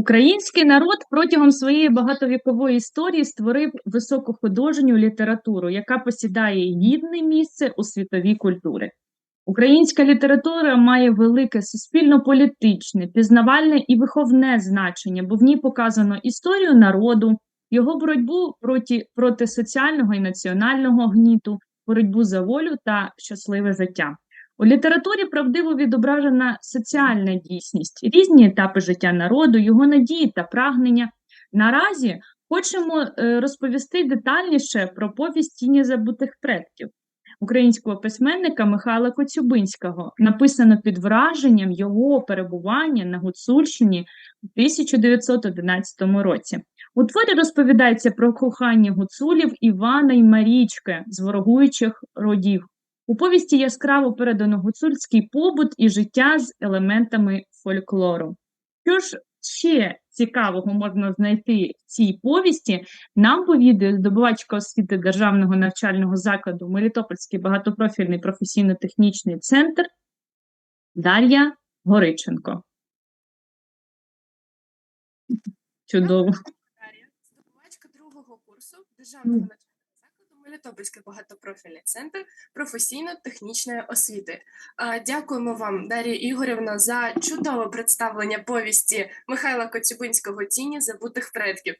Український народ протягом своєї багатовікової історії створив високохудожню літературу, яка посідає гідне місце у світовій культурі. Українська література має велике суспільно-політичне, пізнавальне і виховне значення, бо в ній показано історію народу, його боротьбу проти, проти соціального і національного гніту, боротьбу за волю та щасливе життя. У літературі правдиво відображена соціальна дійсність, різні етапи життя народу, його надії та прагнення. Наразі хочемо е, розповісти детальніше про повість тіні забутих предків українського письменника Михайла Коцюбинського, написано під враженням його перебування на Гуцульщині у 1911 році. У творі розповідається про кохання гуцулів Івана і Марічки з ворогуючих родів. У повісті яскраво передано гуцульський побут і життя з елементами фольклору. Що ж ще цікавого можна знайти в цій повісті, нам повідає здобувачка освіти Державного навчального закладу Мелітопольський багатопрофільний професійно-технічний центр Дар'я Гориченко. Чудово. Дар'я, здобувачка другого курсу Державного навчального Мелітопольський багатопрофільний центр професійно-технічної освіти. Дякуємо вам, Дар'я Ігорівна, за чудове представлення повісті Михайла Коцюбинського «Тіні забутих предків.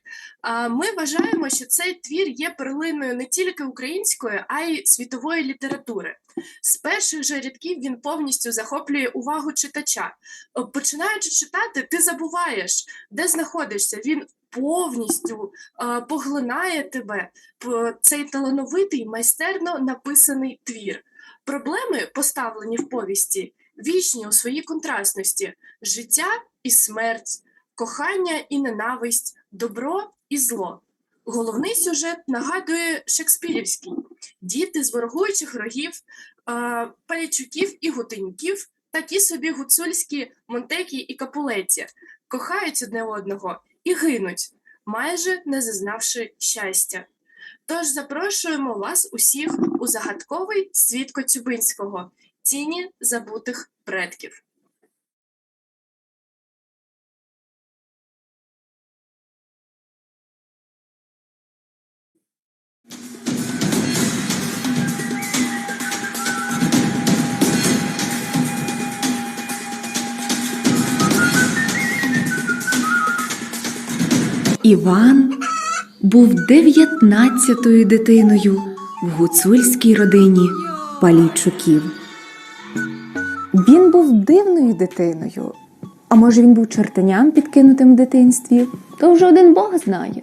Ми вважаємо, що цей твір є перлиною не тільки української, а й світової літератури. З перших же рядків він повністю захоплює увагу читача. Починаючи читати, ти забуваєш, де знаходишся. Він повністю е, поглинає тебе цей талановитий, майстерно написаний твір. Проблеми, поставлені в повісті, вічні у своїй контрастності: життя і смерть, кохання і ненависть, добро і зло. Головний сюжет нагадує шекспірівський: діти з ворогуючих рогів, палячуків і гутеньків, такі собі гуцульські Монтекі і Капулеті, кохають одне одного і гинуть, майже не зазнавши щастя. Тож запрошуємо вас усіх у загадковий світ Коцюбинського тіні забутих предків. Іван був дев'ятнадцятою дитиною в гуцульській родині Палійчуків. Він був дивною дитиною. А може він був чертеням підкинутим в дитинстві? То вже один Бог знає.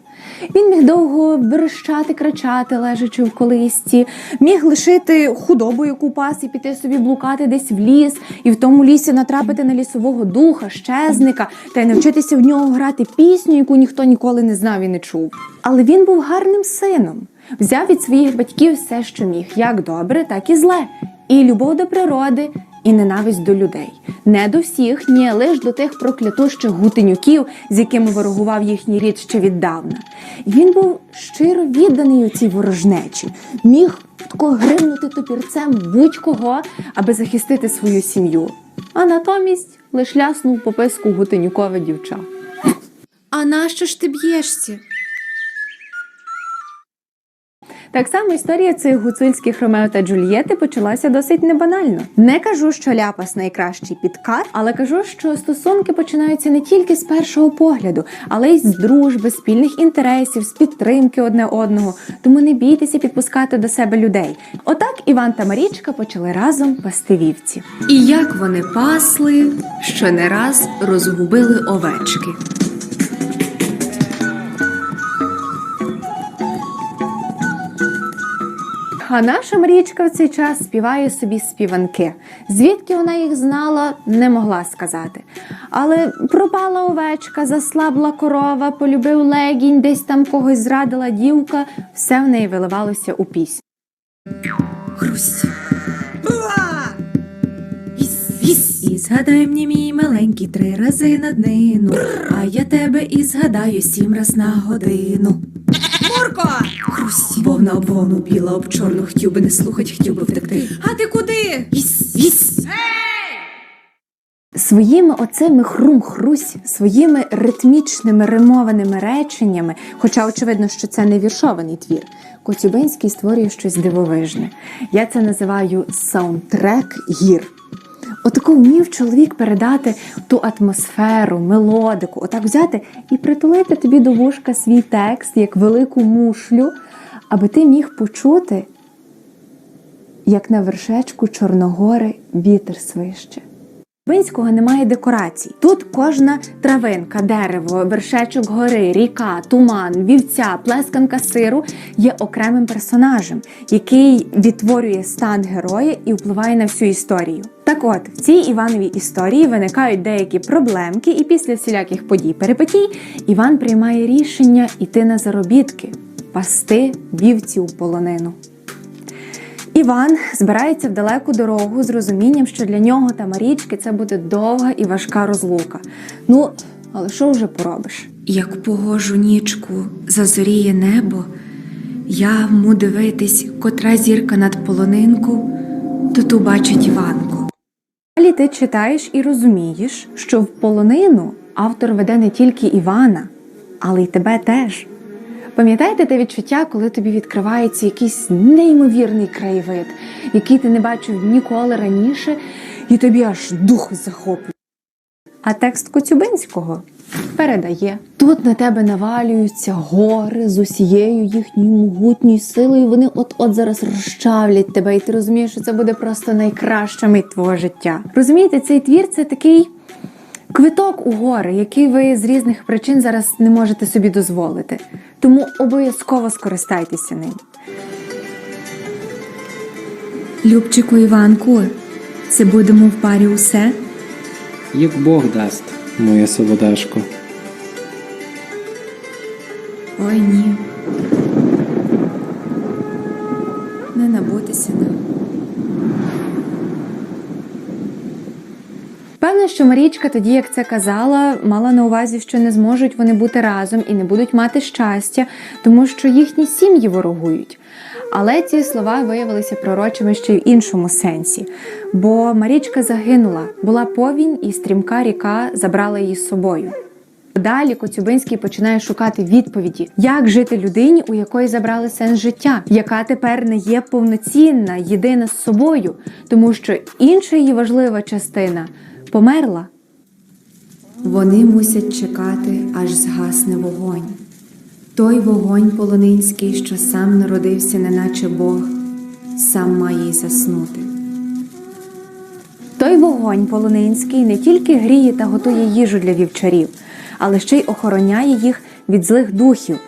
Він міг довго верещати, кричати, лежачи в колисці, міг лишити худобу, яку пас, і піти собі блукати десь в ліс, і в тому лісі натрапити на лісового духа, щезника, та й навчитися в нього грати пісню, яку ніхто ніколи не знав і не чув. Але він був гарним сином, взяв від своїх батьків все, що міг, як добре, так і зле, і любов до природи, і ненависть до людей. Не до всіх, ні, лиш до тих проклятущих гутенюків, з якими ворогував їхній рід ще віддавна. Він був щиро відданий у цій ворожнечі, міг тако гримнути топірцем будь-кого, аби захистити свою сім'ю. А натомість лиш ляснув по писку гутенюкове дівча. А нащо ж ти б'єшся? Так само історія цих гуцульських Ромео та Джульєти почалася досить небанально. Не кажу, що ляпас найкращий підкат, але кажу, що стосунки починаються не тільки з першого погляду, але й з дружби, спільних інтересів, з підтримки одне одного. Тому не бійтеся підпускати до себе людей. Отак Іван та Марічка почали разом пасти вівці. І як вони пасли, що не раз розгубили овечки. А наша Марічка в цей час співає собі співанки. Звідки вона їх знала, не могла сказати. Але пропала овечка, заслабла корова, полюбив легінь, десь там когось зрадила дівка, все в неї виливалося у пісню. Хрусь. І згадай мені, мій маленький, три рази на днину, а я тебе і згадаю сім раз на годину. Мурко! Хрусь. Вовна об вовну, біла об чорну, хотів би не слухать, хотів би втекти. А ти куди? Віс, віс. Своїми оцими хрум-хрусь, своїми ритмічними римованими реченнями, хоча очевидно, що це не віршований твір, Коцюбинський створює щось дивовижне. Я це називаю саундтрек гір. Отако вмів чоловік передати ту атмосферу, мелодику, отак взяти і притулити тобі до вушка свій текст як велику мушлю, аби ти міг почути, як на вершечку Чорногори вітер свище. Бинського немає декорацій. Тут кожна травинка, дерево, вершечок гори, ріка, туман, вівця, плесканка сиру є окремим персонажем, який відтворює стан героя і впливає на всю історію. Так от, в цій Івановій історії виникають деякі проблемки, і після всіляких подій перипетій Іван приймає рішення йти на заробітки, пасти вівці у полонину. Іван збирається в далеку дорогу з розумінням, що для нього та Марічки це буде довга і важка розлука. Ну, але що вже поробиш? Як погожу нічку зазоріє небо, я вму дивитись, котра зірка над полонинку, то ту бачить Іванку. Далі ти читаєш і розумієш, що в полонину автор веде не тільки Івана, але й тебе теж. Пам'ятаєте те відчуття, коли тобі відкривається якийсь неймовірний краєвид, який ти не бачив ніколи раніше, і тобі аж дух захоплює. А текст Коцюбинського передає: тут на тебе навалюються гори з усією їхньою могутньою силою. Вони от-от зараз розчавлять тебе, і ти розумієш, що це буде просто найкраща мить твого життя. Розумієте, цей твір це такий. Квиток у гори, який ви з різних причин зараз не можете собі дозволити. Тому обов'язково скористайтеся ним. Любчику Іванку, це будемо в парі усе? Як Бог дасть, моя солодашко. Ой ні. Не набутися нам. Що Марічка тоді, як це казала, мала на увазі, що не зможуть вони бути разом і не будуть мати щастя, тому що їхні сім'ї ворогують. Але ці слова виявилися пророчими ще й в іншому сенсі. Бо Марічка загинула, була повінь, і стрімка ріка забрала її з собою. Далі Коцюбинський починає шукати відповіді, як жити людині, у якої забрали сенс життя, яка тепер не є повноцінна, єдина з собою, тому що інша її важлива частина померла. Вони мусять чекати, аж згасне вогонь. Той вогонь полонинський, що сам народився, неначе Бог, сам має й заснути. Той вогонь полонинський не тільки гріє та готує їжу для вівчарів, але ще й охороняє їх від злих духів.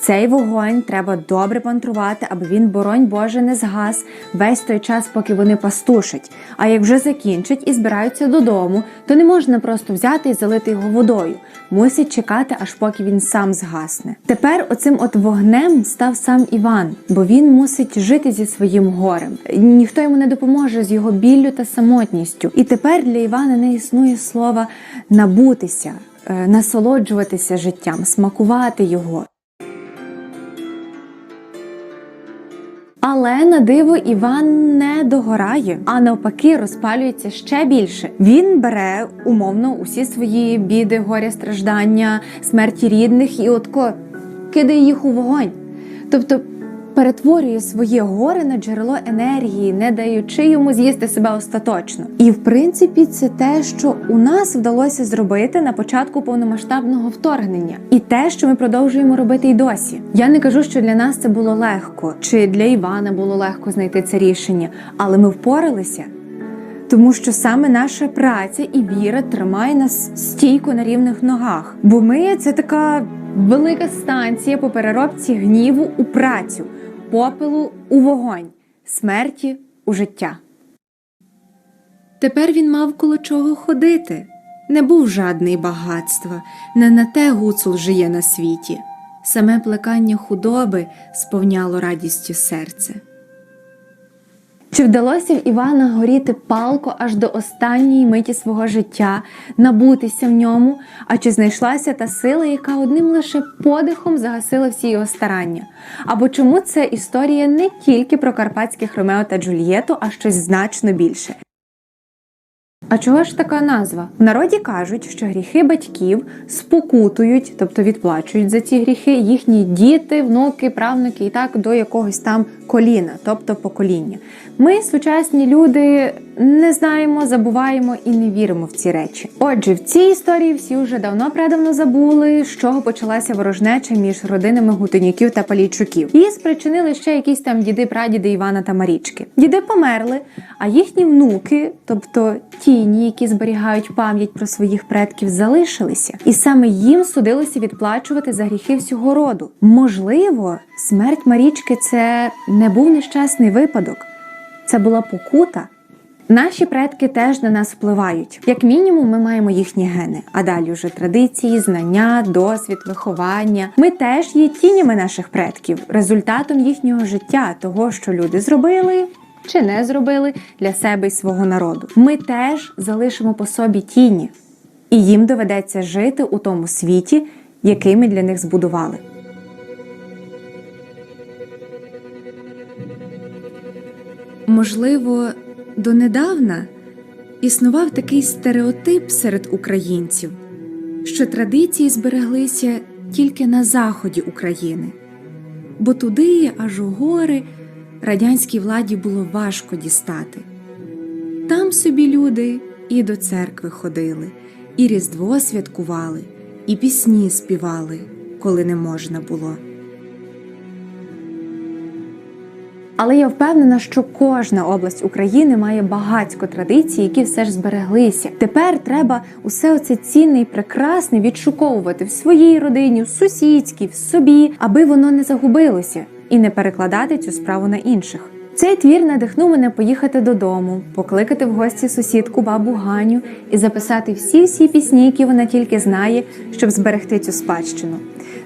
Цей вогонь треба добре пантрувати, аби він, боронь Боже, не згас весь той час, поки вони пастушать. А як вже закінчать і збираються додому, то не можна просто взяти і залити його водою. Мусять чекати, аж поки він сам згасне. Тепер оцим от вогнем став сам Іван, бо він мусить жити зі своїм горем. Ніхто йому не допоможе з його біллю та самотністю. І тепер для Івана не існує слова набутися, е, насолоджуватися життям, смакувати його. Але на диво Іван не догорає, а навпаки розпалюється ще більше. Він бере умовно усі свої біди, горя, страждання, смерті рідних і отко кидає їх у вогонь. Тобто перетворює своє горе на джерело енергії, не даючи йому з'їсти себе остаточно. І в принципі, це те, що у нас вдалося зробити на початку повномасштабного вторгнення, і те, що ми продовжуємо робити й досі. Я не кажу, що для нас це було легко, чи для Івана було легко знайти це рішення, але ми впоралися. Тому що саме наша праця і віра тримає нас стійко на рівних ногах. Бо ми це така велика станція по переробці гніву у працю, попелу у вогонь, смерті у життя. Тепер він мав коло чого ходити. Не був жадний багатства, не на те гуцул жиє на світі. Саме плекання худоби сповняло радістю серце. Чи вдалося в Івана горіти палко аж до останньої миті свого життя, набутися в ньому? А чи знайшлася та сила, яка одним лише подихом загасила всі його старання? Або чому це історія не тільки про карпатських Ромео та Джульєту, а щось значно більше? А чого ж така назва? В народі кажуть, що гріхи батьків спокутують, тобто відплачують за ці гріхи їхні діти, внуки, правнуки і так до якогось там коліна, тобто покоління. Ми, сучасні люди, не знаємо, забуваємо і не віримо в ці речі. Отже, в цій історії всі вже давно предавно забули, з чого почалася ворожнеча між родинами Гутенюків та Палійчуків. Її спричинили ще якісь там діди, прадіди Івана та Марічки. Діди померли, а їхні внуки, тобто тіні, які зберігають пам'ять про своїх предків, залишилися, і саме їм судилося відплачувати за гріхи всього роду. Можливо, смерть Марічки це не був нещасний випадок, це була покута. Наші предки теж на нас впливають. Як мінімум, ми маємо їхні гени, а далі вже традиції, знання, досвід, виховання. Ми теж є тінями наших предків, результатом їхнього життя, того, що люди зробили чи не зробили для себе і свого народу. Ми теж залишимо по собі тіні, і їм доведеться жити у тому світі, який ми для них збудували. Можливо, донедавна існував такий стереотип серед українців, що традиції збереглися тільки на заході України, бо туди, аж у гори, радянській владі було важко дістати. Там собі люди і до церкви ходили, і Різдво святкували, і пісні співали, коли не можна було. Але я впевнена, що кожна область України має багатько традицій, які все ж збереглися. Тепер треба усе оце цінне і прекрасне відшуковувати в своїй родині, в сусідській, в собі, аби воно не загубилося і не перекладати цю справу на інших. Цей твір надихнув мене поїхати додому, покликати в гості сусідку бабу Ганю і записати всі всі пісні, які вона тільки знає, щоб зберегти цю спадщину.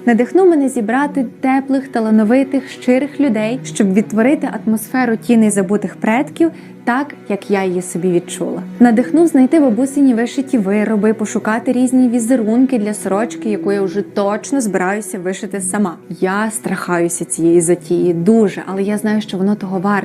Надихнув мене зібрати теплих, талановитих, щирих людей, щоб відтворити атмосферу тіней забутих предків, так як я її собі відчула. Надихнув знайти бабусині вишиті вироби, пошукати різні візерунки для сорочки, яку я вже точно збираюся вишити сама. Я страхаюся цієї затії дуже, але я знаю, що воно того варте,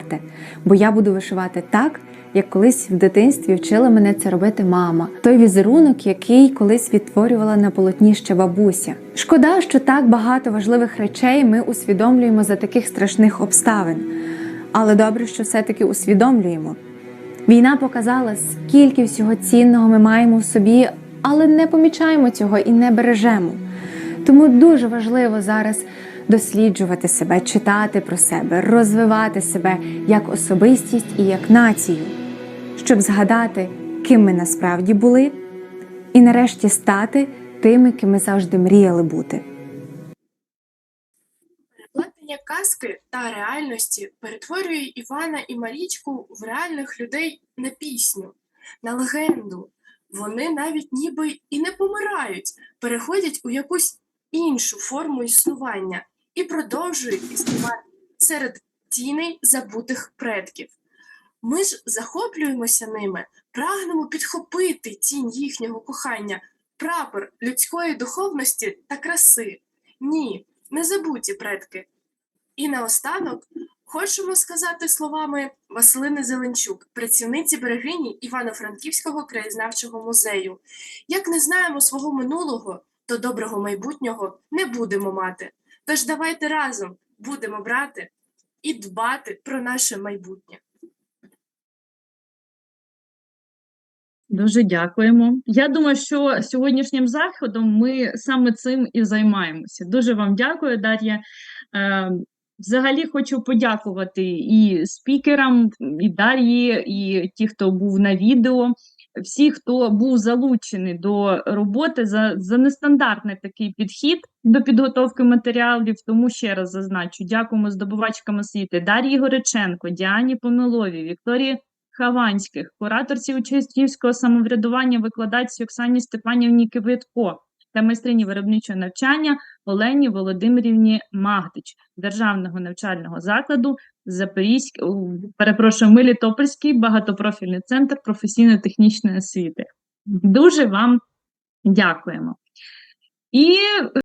бо я буду вишивати так. Як колись в дитинстві вчила мене це робити мама, той візерунок, який колись відтворювала на полотні ще бабуся. Шкода, що так багато важливих речей ми усвідомлюємо за таких страшних обставин. Але добре, що все-таки усвідомлюємо. Війна показала, скільки всього цінного ми маємо в собі, але не помічаємо цього і не бережемо. Тому дуже важливо зараз досліджувати себе, читати про себе, розвивати себе як особистість і як націю, щоб згадати, ким ми насправді були, і нарешті стати тими, ким ми завжди мріяли бути. Переплетення казки та реальності перетворює Івана і Марічку в реальних людей на пісню, на легенду. Вони навіть ніби і не помирають, переходять у якусь іншу форму існування і продовжують існувати серед тіней забутих предків. Ми ж захоплюємося ними, прагнемо підхопити тінь їхнього кохання, прапор людської духовності та краси. Ні, не забуті предки. І наостанок хочемо сказати словами Василини Зеленчук, працівниці берегині Івано-Франківського краєзнавчого музею. Як не знаємо свого минулого, то доброго майбутнього не будемо мати. Тож давайте разом будемо брати і дбати про наше майбутнє. Дуже дякуємо. Я думаю, що сьогоднішнім заходом ми саме цим і займаємося. Дуже вам дякую, Дар'я. Е, Взагалі хочу подякувати і спікерам, і Дар'ї, і ті, хто був на відео, всі, хто був залучений до роботи за, за нестандартний такий підхід до підготовки матеріалів. Тому ще раз зазначу, дякуємо здобувачкам освіти Дар'ї Гориченко, Діані Помилові, Вікторії Хаванських, кураторці учнівського самоврядування, викладачці Оксані Степанівні Кивитко та майстрині виробничого навчання Олені Володимирівні Магдич Державного навчального закладу Запорізьк... перепрошую, Мелітопольський багатопрофільний центр професійно-технічної освіти. Дуже вам дякуємо. І